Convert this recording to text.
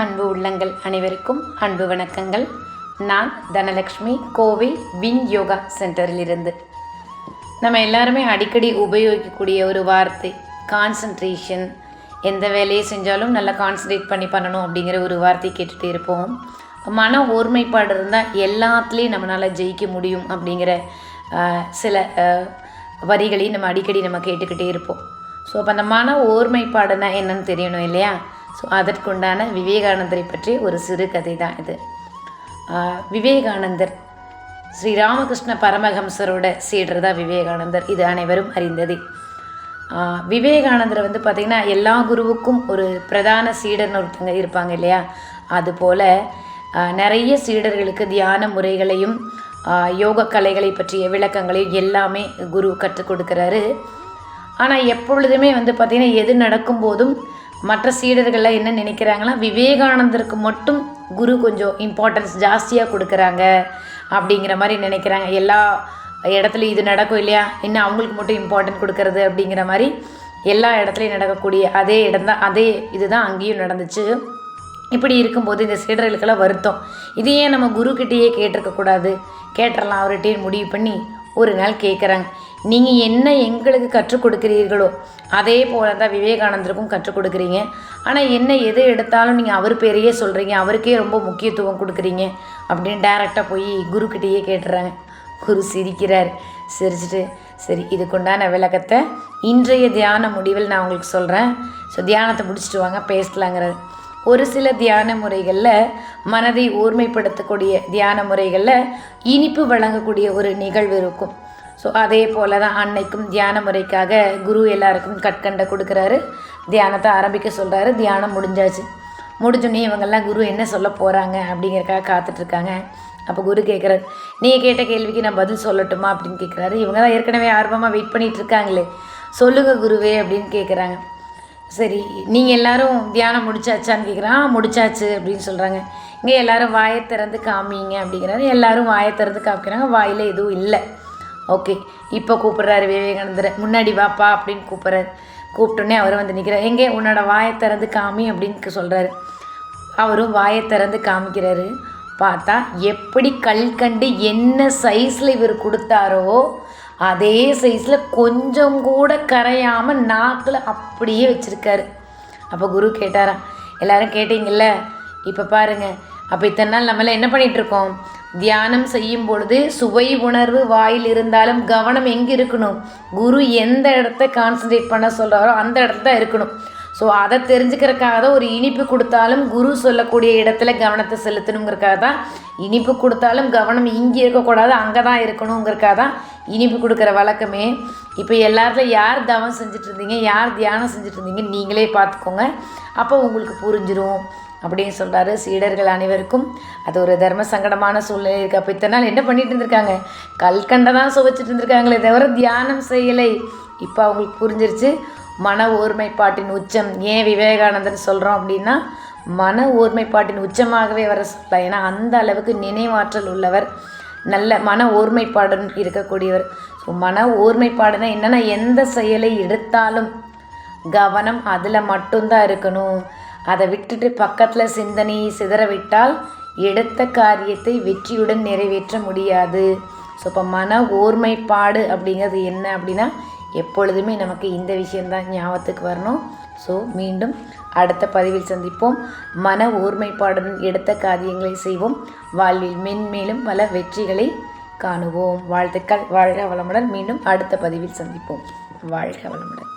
அன்பு உள்ளங்கள் அனைவருக்கும் அன்பு வணக்கங்கள். நான் தனலக்ஷ்மி கோவை வின் யோகா சென்டரிலிருந்து. நம்ம எல்லாருமே அடிக்கடி உபயோகிக்கக்கூடிய ஒரு வார்த்தை கான்சன்ட்ரேஷன் எந்த வேலையை செஞ்சாலும் நல்லா கான்சன்ட்ரேட் பண்ணி பண்ணணும் அப்படிங்கிற ஒரு வார்த்தை கேட்டுகிட்டே இருப்போம். மன ஒருமைப்பாடு இருந்தால் எல்லாத்துலேயும் நம்மளால் ஜெயிக்க முடியும் அப்படிங்கிற சில வரிகளையும் நம்ம அடிக்கடி நம்ம கேட்டுக்கிட்டே இருப்போம். ஸோ அப்போ அந்த மன ஓர்மைப்பாடுனா என்னன்னு தெரியணும் இல்லையா? ஸோ அதற்குண்டான விவேகானந்தரை பற்றி ஒரு சிறு கதை தான் இது விவேகானந்தர் ஸ்ரீ ராமகிருஷ்ண பரமஹம்சரோட சீடர் தான் விவேகானந்தர் இது அனைவரும் அறிந்ததே. விவேகானந்தர் வந்து பார்த்திங்கன்னா எல்லா குருவுக்கும் ஒரு பிரதான சீடர்னு ஒருத்தங்க இருப்பாங்க இல்லையா? அதுபோல் நிறைய சீடர்களுக்கு தியான முறைகளையும் யோக கலைகளை பற்றிய விளக்கங்களையும் எல்லாமே குரு கற்றுக் கொடுக்குறாரு. ஆனால் எப்பொழுதுமே வந்து பார்த்திங்கன்னா எது நடக்கும்போதும் மற்ற சீடர்கள்லாம் என்ன நினைக்கிறாங்கன்னா விவேகானந்தருக்கு மட்டும் குரு கொஞ்சம் இம்பார்ட்டன்ஸ் ஜாஸ்தியாக கொடுக்குறாங்க அப்படிங்கிற மாதிரி நினைக்கிறாங்க. எல்லா இடத்துலையும் இது நடக்கும் இல்லையா? இன்னும் அவங்களுக்கு மட்டும் இம்பார்ட்டன்ட் கொடுக்கறது அப்படிங்கிற மாதிரி எல்லா இடத்துலையும் நடக்கக்கூடிய அதே இடம் தான் அதே இதுதான் அங்கேயும் நடந்துச்சு. இப்படி இருக்கும்போது இந்த சீடர்களுக்கெல்லாம் வருத்தம். இது ஏன் நம்ம குருக்கிட்டேயே கேட்டிருக்கக்கூடாது? கேட்டுறலாம் அவர்கிட்டயே முடிவு பண்ணி ஒரு நாள் கேட்குறாங்க. நீங்கள் என்ன எங்களுக்கு கற்றுக் கொடுக்குறீர்களோ அதே போல தான் விவேகானந்தருக்கும் கற்றுக் கொடுக்குறீங்க. ஆனால் என்ன எது எடுத்தாலும் நீங்கள் அவர் பேரையே சொல்கிறீங்க அவருக்கே ரொம்ப முக்கியத்துவம் கொடுக்குறீங்க அப்படின்னு டேரெக்டாக போய் குருக்கிட்டேயே கேட்டுறாங்க. குரு சிரிக்கிறார். சிரிச்சிட்டு சரி இதுக்குண்டான விளக்கத்தை இன்றைய தியான முடிவில் நான் உங்களுக்கு சொல்கிறேன் ஸோ தியானத்தை முடிச்சுட்டு வாங்க பேசலாங்கிறது ஒரு சில தியான முறைகளில் மனதை ஓர்மைப்படுத்தக்கூடிய தியான முறைகளில் இனிப்பு வழங்கக்கூடிய ஒரு நிகழ்வு இருக்கும். ஸோ அதே போல் தான் அன்னைக்கும் தியான முறைக்காக குரு எல்லாருக்கும் கற்கண்டை கொடுக்குறாரு. தியானத்தை ஆரம்பிக்க சொல்கிறாரு தியானம் முடிஞ்சாச்சு. முடிஞ்சோடனே இவங்கெல்லாம் குரு என்ன சொல்ல போகிறாங்க அப்படிங்கிறக்காக காத்துட்ருக்காங்க. அப்போ குரு கேட்குறாரு நீங்கள் கேட்ட கேள்விக்கு நான் பதில் சொல்லட்டுமா? அப்படின்னு கேட்குறாரு இவங்க தான் ஏற்கனவே ஆர்வமாக வெயிட் பண்ணிகிட்டு இருக்காங்களே சொல்லுங்க குருவே அப்படின்னு கேட்குறாங்க சரி நீங்கள் எல்லோரும் தியானம் முடிச்சாச்சான்னு கேட்குறான் "ஆ, முடிச்சாச்சு அப்படின்னு சொல்கிறாங்க இங்கே எல்லோரும் வாயை திறந்து காமிங்க அப்படிங்கிறாரு. எல்லாரும் வாயை திறந்து காமிக்கிறாங்க. வாயில் எதுவும் இல்லை. ஓகே இப்போ கூப்பிட்றாரு விவேகானந்தரை. முன்னாடி வாப்பா அப்படின்னு கூப்பிட்றாரு. கூப்பிட்டோன்னே அவர் வந்து நிற்கிறார் எங்கே? உன்னோட வாயை திறந்து காமி அப்படின்னு சொல்கிறாரு அவரும் வாயை திறந்து காமிக்கிறாரு. பார்த்தா எப்படி கல் கண்டு என்ன சைஸில் இவர் கொடுத்தாரோ அதே சைஸில் கொஞ்சம் கூட கரையாமல் நாக்கில் அப்படியே வச்சுருக்காரு. அப்போ குரு கேட்டாராம் எல்லாரும் கேட்டீங்கல்ல? இப்போ பாருங்கள் அப்போ இத்தனை நாள் நம்மளாம் என்ன பண்ணிகிட்ருக்கோம் இருக்கோம்? தியானம் செய்யும் பொழுது சுவை உணர்வு வாயில் இருந்தாலும் கவனம் எங்கே இருக்கணும்? குரு எந்த இடத்த கான்சன்ட்ரேட் பண்ண சொல்கிறாரோ அந்த இடத்துல தான் இருக்கணும். ஸோ அதை தெரிஞ்சுக்கிறதுக்காக தான் ஒரு இனிப்பு கொடுத்தாலும் குரு சொல்லக்கூடிய இடத்துல கவனத்தை செலுத்தணுங்கிறக்காக தான் இனிப்பு கொடுத்தாலும் கவனம் இங்கே இருக்கக்கூடாது அங்கே தான் இருக்கணுங்கிறக்காக தான் இனிப்பு கொடுக்குற வழக்கமே. இப்போ எல்லாத்துல யார் தவம் செஞ்சுட்டு இருந்தீங்க? யார் தியானம் செஞ்சுட்டு இருந்தீங்க நீங்களே பார்த்துக்கோங்க. அப்போ உங்களுக்கு புரிஞ்சிரும். அப்படின்னு சொல்கிறாரு சீடர்கள் அனைவருக்கும். அது ஒரு தர்ம சங்கடமான சூழ்நிலை இருக்குது அப்போ இத்தனை நாள் என்ன பண்ணிட்டு இருந்திருக்காங்க? கல்கண்டை தான் சுவைச்சிட்டு இருந்திருக்காங்களே தவிர தியானம் செய்யலை. இப்போ அவங்களுக்கு புரிஞ்சிருச்சு மன ஒருமைப்பாட்டின் உச்சம். ஏன் விவேகானந்தன் சொல்கிறோம் அப்படின்னா மன ஒருமைப்பாட்டின் உச்சமாகவே வர சொல்லலாம் ஏன்னா அந்த அளவுக்கு நினைவாற்றல் உள்ளவர் நல்ல மன ஓர்மைப்பாடன் இருக்கக்கூடியவர். ஸோ மன ஒருமைப்பாடுனா என்னென்னா எந்த செயலை எடுத்தாலும் கவனம் அதில் மட்டும்தான் இருக்கணும். அதை விட்டுட்டு பக்கத்தில் சிந்தனையை சிதறவிட்டால் எடுத்த காரியத்தை வெற்றியுடன் நிறைவேற்ற முடியாது. ஸோ இப்போ மன ஓர்மைப்பாடு அப்படிங்கிறது என்ன அப்படின்னா எப்பொழுதுமே நமக்கு இந்த விஷயந்தான் ஞாபகத்துக்கு வரணும். ஸோ மீண்டும் அடுத்த பதிவில் சந்திப்போம். மன ஓர்மைப்பாடுடன் எடுத்த காரியங்களை செய்வோம். வாழ்வில் மென்மேலும் பல வெற்றிகளை காணுவோம். வாழ்த்துக்கள். வாழ்க வளமுடன் மீண்டும் அடுத்த பதிவில் சந்திப்போம். வாழ்க வளமுடன்.